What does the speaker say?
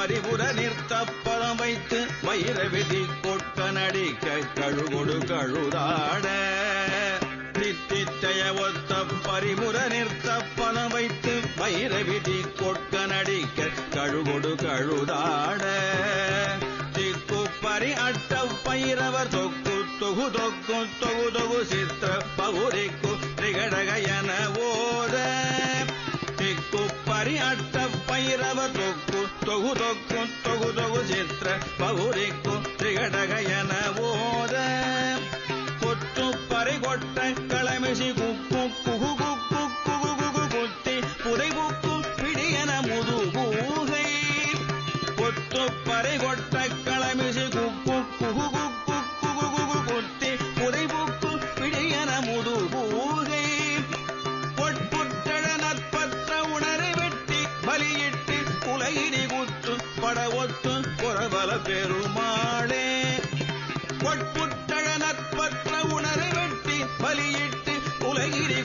பரிபுர நிறுத்த பதம் வைத்து வைர விதி கொட்க நடிக்க கழுகொடு கழுதாட. நித்தித்தைய ஒத்த பறிமுற நிறுத்த பதம் வைத்து வைர விதி கொட்க நடிக்க கழுகொடு கழுதாட. திக்கு பறி அட்ட பயிரவர் தொக்கு தொகு தொக்கு தொகு தொகு சித்திர பகுரிக்கு திகடக என ஓத. திக்கு பறி அட்ட பைரவ தொக்கு தொகு தொக்கு தொகு தொகு சித்திர பகுரிக்கு திகடகயன ஓத. கொத்து பறை கொட்ட களமிசி குக்கு குகு குக்கு குகு குகு குத்தி புதை குக்கு பிடியன முதுகூகை பட ஒத்து புறபல பெருமாளே. ஒட்புட்டழ நற்பற்ற உணரை வெட்டி பலியிட்டு உலகினி